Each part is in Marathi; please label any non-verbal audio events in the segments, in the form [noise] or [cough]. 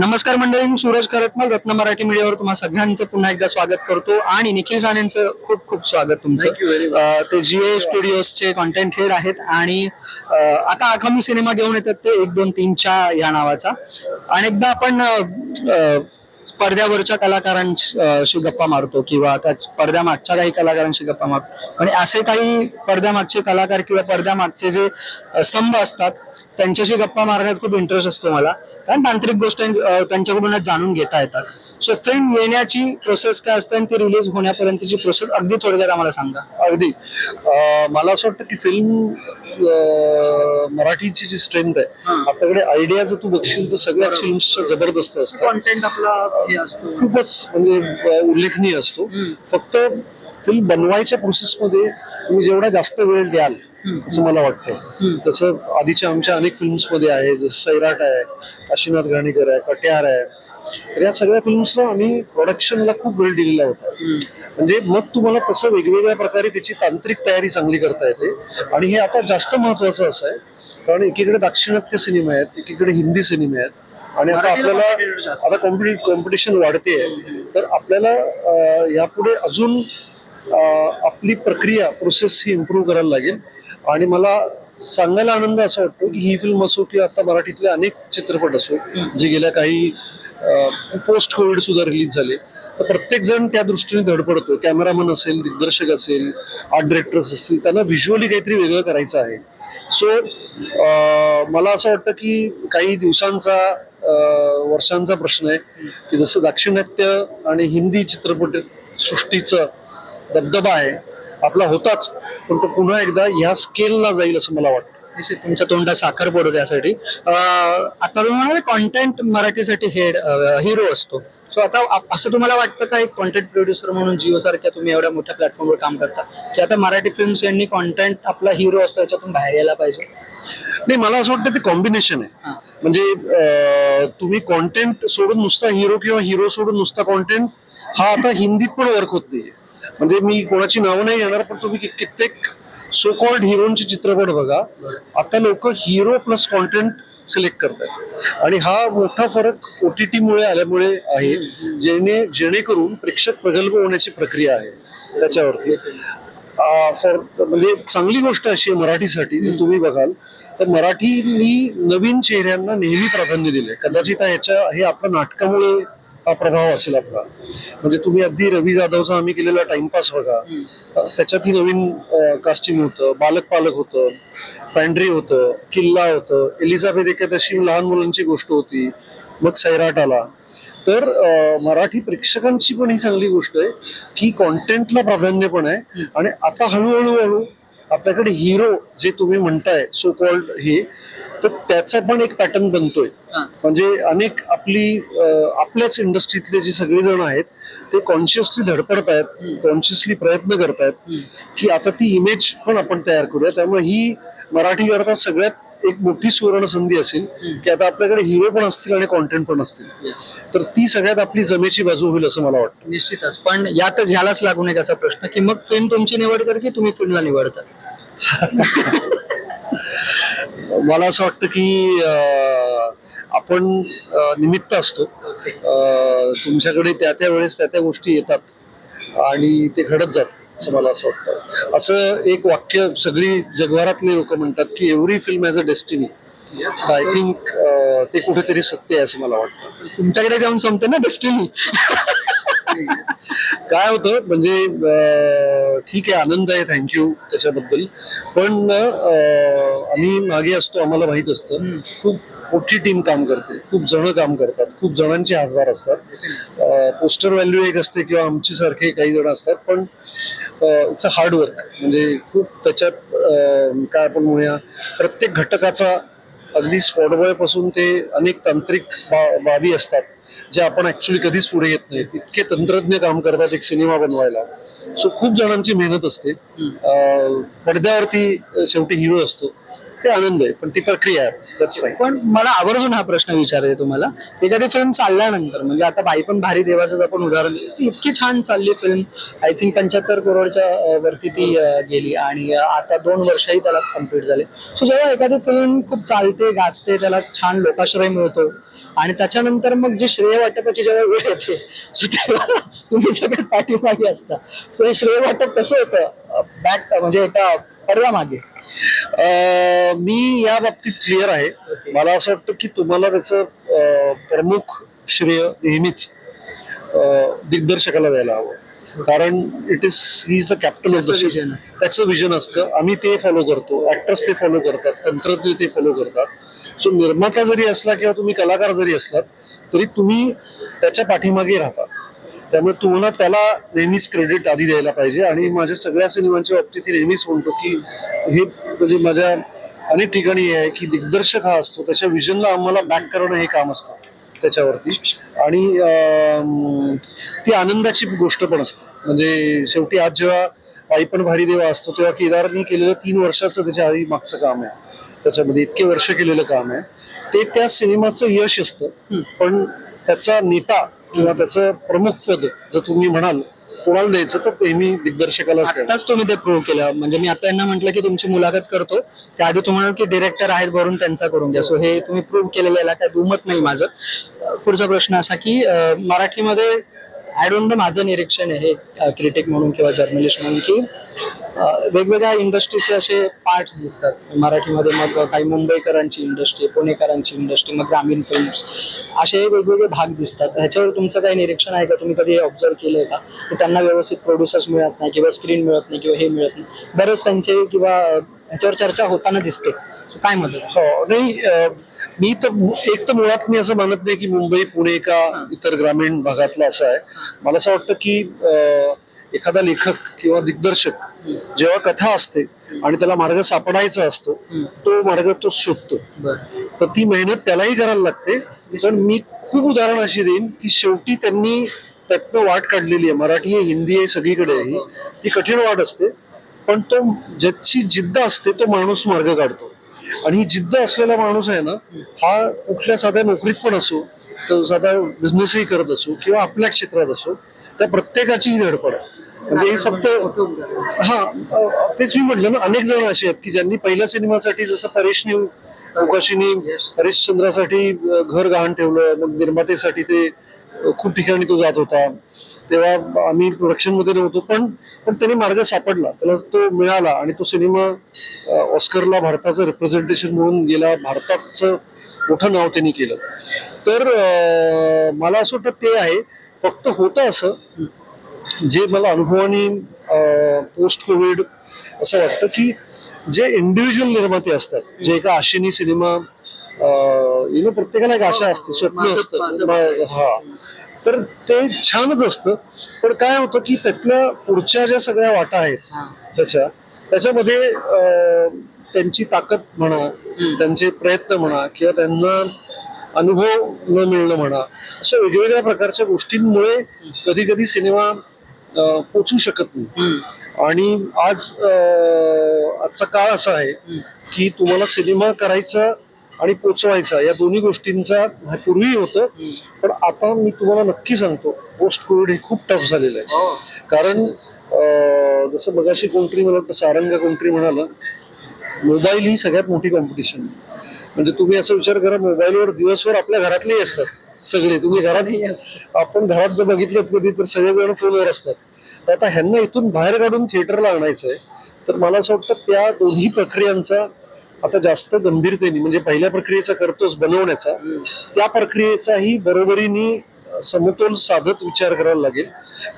नमस्कार मंडळी मी सूरज करटमल रत्न मराठी मीडियावर तुम्हा सगळ्यांचं पुन्हा एकदा स्वागत करतो आणि निखिल सानेंचं खूप खूप स्वागत तुमचं. ते जिओ स्टुडिओजचे कॉन्टेंट हेड आहेत आणि आता आगामी सिनेमा घेऊन येतात ते एक दोन तीनच्या या नावाचा. अनेकदा आपण पडद्यावरच्या कलाकारांशी गप्पा मारतो किंवा त्या पडद्यामागच्या काही कलाकारांशी गप्पा मारतो आणि असे काही पडद्यामागचे कलाकार किंवा पडद्यामागचे जे स्तंभ असतात त्यांच्याशी गप्पा मारण्यात खूप इंटरेस्ट असतो मला. कारण तांत्रिक गोष्टी त्यांच्याकडून जाणून घेता येतात सो फिल्म येण्याची प्रोसेस काय असते आणि ती रिलीज होण्यापर्यंतची प्रोसेस अगदी थोडक्यात आम्हाला सांगा अगदी मला असं वाटतं की फिल्म मराठीची जी स्ट्रेंथ आहे. आपल्याकडे आयडिया जर तू बघशील तर सगळ्याच फिल्मच्या जबरदस्त असतात कॉन्टेंट आपला असतो खूपच म्हणजे उल्लेखनीय असतो. फक्त फिल्म बनवायच्या प्रोसेसमध्ये तुम्ही जेवढा जास्त वेळ द्याल. असं मला वाटतं. तसं आधीच्या आमच्या अनेक फिल्म्समध्ये आहे जसं सैराट आहे काशीनाथ घाणेकर आहे कट्यार आहे. तर या सगळ्या फिल्म्सला आम्ही प्रोडक्शनला खूप वेळ दिलेला होता. म्हणजे मग तुम्हाला तसं वेगवेगळ्या प्रकारे त्याची तांत्रिक तयारी चांगली करता येते. आणि हे आता जास्त महत्वाचं असं आहे कारण एकीकडे दाक्षिणात्य सिनेमे आहेत एकीकडे हिंदी सिनेमे आहेत. आणि आता आपल्याला. आता कॉम्पिटि कॉम्पिटिशन वाढते तर आपल्याला यापुढे अजून आपली प्रक्रिया प्रोसेस ही इम्प्रूव्ह करायला लागेल. आणि मला सांगायला आनंद असा वाटतो की ही फिल्म असो किंवा आता मराठीतले अनेक चित्रपट असो जे गेल्या काही पोस्ट कोविड सुद्धा रिलीज झाले तर प्रत्येक जण त्या दृष्टीने धडपडतो. कॅमेरामन असेल दिग्दर्शक असेल आर्ट डिरेक्टर्स असतील त्यांना व्हिज्युअली काहीतरी वेगळं करायचं आहे. सो मला असं वाटतं की काही दिवसांचा वर्षांचा प्रश्न आहे की जसं दाक्षिणात्य आणि हिंदी चित्रपट सृष्टीचा दबदबा आहे आपला होताच पण तो पुन्हा एकदा ह्या स्केलला जाईल असं मला वाटतं. तुमच्या तोंडात साखर पडू त्यासाठी आता तुम्ही म्हणाले कॉन्टेंट मराठीसाठी हेड हिरो असतो. सो आता असं तुम्हाला वाटतं का एक कॉन्टेंट प्रोड्युसर म्हणून जिओ सारख्या तुम्ही एवढ्या मोठ्या प्लॅटफॉर्मवर काम करता? की आता मराठी फिल्म्स यांनी कॉन्टेंट आपला हिरो असतो याच्यातून बाहेर यायला पाहिजे? नाही मला असं वाटतं ते कॉम्बिनेशन आहे. म्हणजे तुम्ही कॉन्टेंट सोडून नुसता हिरो किंवा हिरो सोडून नुसता कॉन्टेंट हा आता हिंदीत पण वर्क होत नाहीये. म्हणजे मी कोणाची नावं नाही येणार पण तुम्ही कित्येक सो कॉल्ड हिरोचे चित्रपट बघा. आता लोक हिरो प्लस कॉन्टेंट सिलेक्ट करतात आणि हा मोठा फरक ओटीटी मुळे आल्यामुळे आहे जेणे जेणेकरून प्रेक्षक प्रगल्भ होण्याची प्रक्रिया आहे त्याच्यावरती. फॉर म्हणजे चांगली गोष्ट अशी आहे मराठीसाठी जर तुम्ही बघाल तर मराठीनी नवीन चेहऱ्यांना नेहमी प्राधान्य दिले कदाचित ह्याच्या हे आपल्या नाटकामुळे हा प्रभाव असेल आपला. म्हणजे तुम्ही अगदी रवी जाधवचा आम्ही केलेला टाइमपास बघा. त्याच्यातही नवीन कास्टिंग होतं. बालक पालक होतं. पॅन्ड्री होतं. किल्ला होतं. एलिझाबेथ एकादशी लहान मुलांची गोष्ट होती. मग सैराट आला. तर मराठी प्रेक्षकांची पण ही चांगली गोष्ट आहे की कॉन्टेंटला प्राधान्य पण आहे. आणि आता हळूहळू हळू आपल्याकडे हिरो जे तुम्ही म्हणताय सो कॉल्ड हे तर त्याचा पण एक पॅटर्न बनतोय. म्हणजे अनेक आपली आपल्याच इंडस्ट्रीतले जे सगळे जण आहेत ते कॉन्शियसली धडपडतायत कॉन्शियसली प्रयत्न करतायत की आता ती इमेज पण आपण तयार करूया. त्यामुळे ही मराठी करता सगळ्यात एक मोठी सुवर्ण संधी असेल की आता आपल्याकडे हिरो पण असतील आणि कॉन्टेंट पण असतील. तर ती सगळ्यात आपली जमेची बाजू होईल असं मला वाटतं. निश्चितच. पण यातच ह्यालाच लागून एक असा प्रश्न की मग फिल्म तुमची निवड कर की तुम्ही फिल्मला निवडता? [laughs] मला असं वाटतं की आपण निमित्त असतो. तुमच्याकडे त्या त्या वेळेस त्या त्या गोष्टी येतात आणि ते घडत जात असं मला असं वाटतं. असं एक वाक्य सगळी जगभरातले लोक म्हणतात की every film has a destiny I think ते कुठेतरी सत्य आहे असं मला वाटतं. तुमच्याकडे जाऊन संपते ना डेस्टिनी [laughs] काय होतं म्हणजे ठीक आहे आनंद आहे थँक्यू त्याच्याबद्दल. पण आम्ही मागे असतो आम्हाला माहीत असतं. खूप मोठी टीम काम करते. खूप जण काम करतात. खूप जणांचे हातभार असतात. पोस्टर व्हॅल्यू एक असते किंवा आमची सारखे काही जण असतात पण इट्स अ हार्ड वर्क म्हणजे खूप त्याच्यात काय आपण म्हणूया प्रत्येक घटकाचा अगदी स्पॉट बॉयपासून ते अनेक तांत्रिक बा- बाबी असतात जे आपण ऍक्च्युली कधीच पुढे येत नाही इतके तंत्रज्ञ काम करतात एक सिनेमा बनवायला. सो खूप जणांची मेहनत असते. पडद्यावरती शेवटी हिरो असतो. ते आनंद आहे पण ती प्रक्रिया आहे. पण मला आवर्जून हा प्रश्न विचारायचा तुम्हाला. एखादी फिल्म चालल्यानंतर म्हणजे आता बाई पण भारी देवाचं आपण उदाहरण ती इतकी छान चालली फिल्म आय थिंक पंच्याहत्तर करोडच्या वरती ती गेली आणि आता दोन वर्षही त्याला कंप्लीट झाले. सो जेव्हा एखादी फिल्म खूप चालते गाजते त्याला छान लोकाश्रय मिळतो आणि त्याच्यानंतर मग जे श्रेय वाटपाची जेव्हा वेळ येते सो तेव्हा तुम्ही सगळ्यात पाठीमागे असता. सो हे श्रेय वाटप कसं होतं? बॅक म्हणजे एका पडद्यामागे मागे मी या बाबतीत क्लिअर आहे. मला असं वाटतं की तुम्हाला त्याचं प्रमुख श्रेय नेहमीच दिग्दर्शकाला द्यायला हवं. कारण it is he is the captain of the. त्याचं विजन असतं. आम्ही ते फॉलो करतो. ऍक्टर्स ते फॉलो करतात. तंत्रज्ञ ते फॉलो करतात. सो निर्माता जरी असला किंवा तुम्ही कलाकार जरी असलात तरी तुम्ही त्याच्या पाठीमागे राहता. त्यामुळे तुम्हाला त्याला नेहमीच क्रेडिट आधी द्यायला पाहिजे. आणि माझ्या सगळ्या सिनेमांच्या बाबतीत नेहमीच म्हणतो की हे म्हणजे माझ्या अनेक ठिकाणी आहे की दिग्दर्शक हा असतो. त्याच्या विजनला आम्हाला बॅक करणं हे काम असतं त्याच्यावरती. आणि ती आनंदाची गोष्ट पण असते. म्हणजे शेवटी आज जेव्हा आई पण भारी देवा असतो तेव्हा केदारनी केलेलं तीन वर्षाचं त्याच्या आधी मागचं काम आहे. त्याच्यामध्ये इतके वर्ष केलेलं काम आहे. ते त्या सिनेमाचं यश असतं. पण त्याचा नेता किंवा त्याचं प्रमुख पद जर तुम्ही म्हणाल कोणाला द्यायचं तर ते मी आताच तुम्ही ते प्रूव्ह केलं. म्हणजे मी आता यांना म्हटलं की तुमची मुलाखत करतो. त्याआधी तुम्हाला की डिरेक्टर आहेत भरून त्यांचा करून द्या सो हे तुम्ही प्रूव्ह केलेलं याला काय दुमत नाही माझं. पुढचा प्रश्न असा की मराठीमध्ये आय डोंट नो माझं निरीक्षण आहे क्रिटिक म्हणून किंवा जर्नलिस्ट म्हणून की वेगवेगळ्या इंडस्ट्रीचे असे पार्ट्स दिसतात. मराठीमध्ये मग काही मुंबईकरांची इंडस्ट्री पुणेकरांची इंडस्ट्री मग ग्रामीण फिल्म्स असे वेगवेगळे भाग दिसतात. ह्याच्यावर तुमचं काही निरीक्षण आहे का? तुम्ही कधी ऑब्झर्व केलंय का? की त्यांना व्यवस्थित प्रोड्युसर्स मिळत नाही किंवा स्क्रीन मिळत नाही किंवा हे मिळत नाही. बरंच त्यांचे किंवा ह्याच्यावर चर्चा होताना दिसते. काय मदत? हो नाही मी तर एक तर मुळात मी असं मानत नाही की मुंबई पुणे का इतर ग्रामीण भागातला असं आहे. मला असं वाटतं की एखादा लेखक किंवा दिग्दर्शक जेव्हा कथा असते आणि त्याला मार्ग सापडायचा असतो तो मार्ग तो शोधतो. तर ती मेहनत त्यालाही करायला लागते. पण मी खूप उदाहरण अशी देईन की शेवटी त्यांनी त्यातनं वाट काढलेली आहे. मराठी आहे हिंदी आहे सगळीकडे आहे. ही. ती कठीण वाट असते. पण तो ज्याची जिद्द असते तो माणूस मार्ग काढतो. आणि ही जिद्द असलेला माणूस आहे ना हा कुठल्या साध्या नोकरीत पण असो तर साधा बिझनेसही करत असो किंवा आपल्या क्षेत्रात असो त्या प्रत्येकाची ही धडपड आहे. म्हणजे फक्त हा तेच मी म्हटलं ना अनेक जण असे आहेत की ज्यांनी पहिल्या सिनेमासाठी जसं परेशने मुकाशीने हरिश्चंद्रासाठी घर गहाण ठेवलं मग निर्मातेसाठी ते खूप ठिकाणी तो जात होता. तेव्हा आम्ही प्रोडक्शनमध्ये नव्हतो पण पण त्याने मार्ग सापडला. त्याला तो मिळाला आणि तो सिनेमा ऑस्करला भारताचं रिप्रेझेंटेशन म्हणून गेला. भारताचं मोठं नाव त्यांनी केलं. तर मला असं वाटतं ते आहे. फक्त होतं असं. जे मला अनुभवाने पोस्ट कोविड असं वाटतं की जे इंडिव्हिज्युअल निर्माते असतात जे एका आशेनी सिनेमा यु नो प्रत्येकाला एक आशा असते स्वप्न माझं- असतं. माझं- मा- हा. तर ते छानच असतं. पण काय होतं की त्यातल्या पुढच्या ज्या सगळ्या वाटा आहेत त्याच्या त्याच्यामध्ये त्यांची ताकद म्हणा त्यांचे प्रयत्न म्हणा किंवा त्यांना अनुभव न मिळणं म्हणा अशा वेगवेगळ्या प्रकारच्या गोष्टींमुळे कधी कधी सिनेमा पोचू शकत नाही. आणि आज आजचा काळ असा आहे की तुम्हाला सिनेमा करायचा आणि पोचवायचा. या दोन्ही गोष्टींचा पूर्वी होतं. पण आता मी तुम्हाला नक्की सांगतो पोस्ट कोविड हे खूप टफ झालेलं आहे. कारण अं, जसं मगाशी कोणतरी मला वाटतं सारंग कोणतरी म्हणाला मोबाईल ही सगळ्यात मोठी कॉम्पिटिशन म्हणजे तुम्ही असं विचार करा मोबाईलवर दिवसभर आपल्या घरातलेही असतात सगळे. तुम्ही घरात आपण घरात जर बघितलं कधी तर सगळेजण फोनवर असतात. तर आता ह्यांना इथून बाहेर काढून थिएटरला आणायचं आहे तर मला असं वाटतं त्या दोन्ही प्रक्रियांचा आता जास्त गंभीरतेने म्हणजे पहिल्या प्रक्रियेचा करतोच बनवण्याचा त्या प्रक्रियेचाही बरोबरीने समतोल साधत विचार करायला लागेल.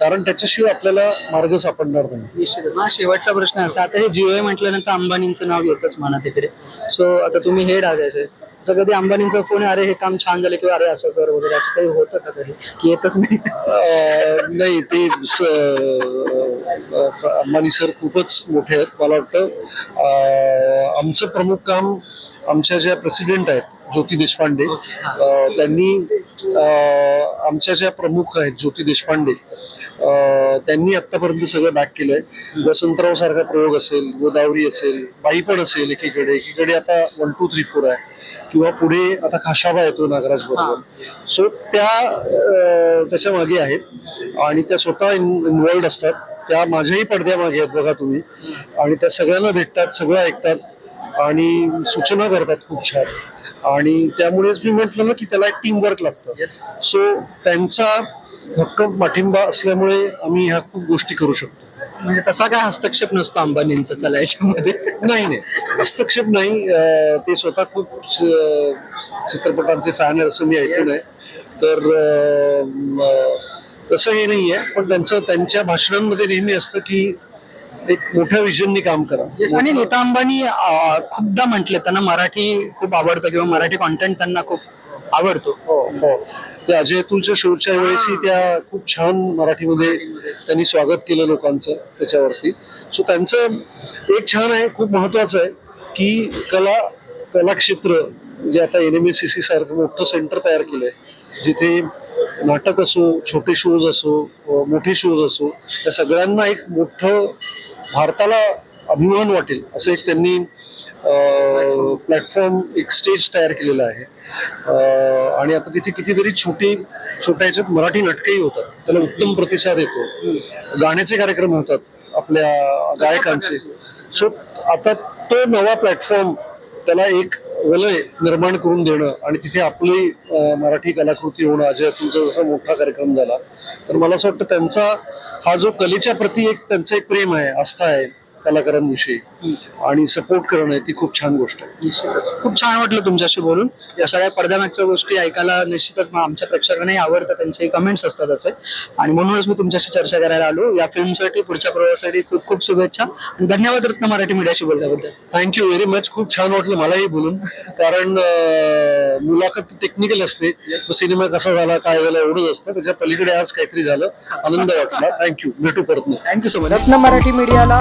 कारण त्याच्याशिवाय आपल्याला मार्ग सापडणार नाही. निश्चितच. माझा शेवटचा प्रश्न असा आता हे जिओ म्हटल्यानंतर अंबानींचं नाव येतच म्हणा तिकडे. सो आता तुम्ही हे डागायचे जर कधी अंबानींचा फोन अरे हे काम छान झालं किंवा अरे असं कर वगैरे असं काही होतं का कधी? की येतच नाही? नाही ते अंबानी सर खूपच मोठे आहेत मला वाटतं. आमचं प्रमुख काम आमच्या ज्या प्रेसिडेंट आहेत ज्योती देशपांडे. त्यांनी आमच्या ज्या प्रमुख आहेत ज्योती देशपांडे त्यांनी आतापर्यंत सगळं बॅक केलंय. वसंतराव सारखा प्रयोग असेल गोदावरी असेल बाई पण असेल एकीकडे. एकीकडे आता वन टू थ्री फोर आहे. किंवा पुढे आता खाशाबा येतो नागराज बरोबर. सो त्या त्याच्यामागे आहेत. आणि त्या स्वतः इन्वॉल्ड असतात. त्या माझ्याही पडद्यामागे आहेत बघा तुम्ही. आणि त्या सगळ्यांना भेटतात सगळं ऐकतात. आणि सूचना करतात खूप छान. आणि त्यामुळेच मी म्हटलं ना की त्याला एक टीम वर्क लागतं सो त्यांचा भक्कम पाठिंबा असल्यामुळे आम्ही ह्या खूप गोष्टी करू शकतो. म्हणजे तसा काय हस्तक्षेप नसतो अंबानींचा चला याच्यामध्ये? नाही नाही. हस्तक्षेप नाही अं, ते स्वतः खूप च- चित्रपटांचे फॅन आहे असं मी ऐकून आहे. तर अं, म, तसं हे नाहीये. पण त्यांचं त्यांच्या भाषणांमध्ये नेहमी असतं की एक मोठ्या विजननी काम करा. आणि नीता अंबानी खूपदा म्हटले त्यांना मराठी खूप आवडतं किंवा मराठी कॉन्टेंट त्यांना खूप आवडतो. हो हो. त्या अजय अतुलच्या शोच्या वेळेसही त्या खूप छान मराठीमध्ये त्यांनी स्वागत केलं लोकांचं त्याच्यावरती. सो त्यांचं एक छान आहे खूप महत्वाचं आहे की कला कलाक्षेत्र जे आता N M S C C सारखं मोठं सेंटर तयार केलंय जिथे नाटक असो छोटे शोज असो मोठे शोज असो त्या सगळ्यांना एक मोठं भारताला अभिमान वाटेल असं एक त्यांनी प्लॅटफॉर्म एक स्टेज तयार केलेलं आहे. आणि आता तिथे कितीतरी छोटी छोट्या ह्याच्यात मराठी नाटकही होतात. त्याला उत्तम प्रतिसाद येतो. गाण्याचे कार्यक्रम होतात आपल्या गायकांचे. सो आता तो नवा प्लॅटफॉर्म त्याला एक वलय निर्माण करून देणं आणि तिथे आपली मराठी कलाकृती होणं अजय तुमचा जसा मोठा कार्यक्रम झाला तर मला असं वाटतं त्यांचा हा जो कलेच्या प्रती एक त्यांचं एक प्रेम आहे आस्था आहे कलाकारांविषयी. आणि सपोर्ट करणं ती खूप छान गोष्ट आहे. खूप छान वाटलं तुमच्याशी बोलून. या सगळ्या पडद्यामागच्या गोष्टी ऐकायला निश्चितच आमच्या प्रेक्षकांनाही आवडतं त्यांचे कमेंट्स असतात असे. आणि म्हणूनच मी तुमच्याशी चर्चा करायला आलो. या फिल्मसाठी पुढच्या प्रवासासाठी खूप खूप शुभेच्छा. आणि धन्यवाद रत्न मराठी मीडियाशी बोलल्याबद्दल. थँक्यू व्हेरी मच खूप छान वाटलं मलाही बोलून. कारण मुलाखत टेक्निकल असते. तो सिनेमा कसा झाला काय झालं एवढंच असतं. त्याच्या पलीकडे आज काहीतरी झालं. आनंद वाटला. थँक्यू भेटू परत नाही थँक्यू सो मच रत्न मराठी मीडियाला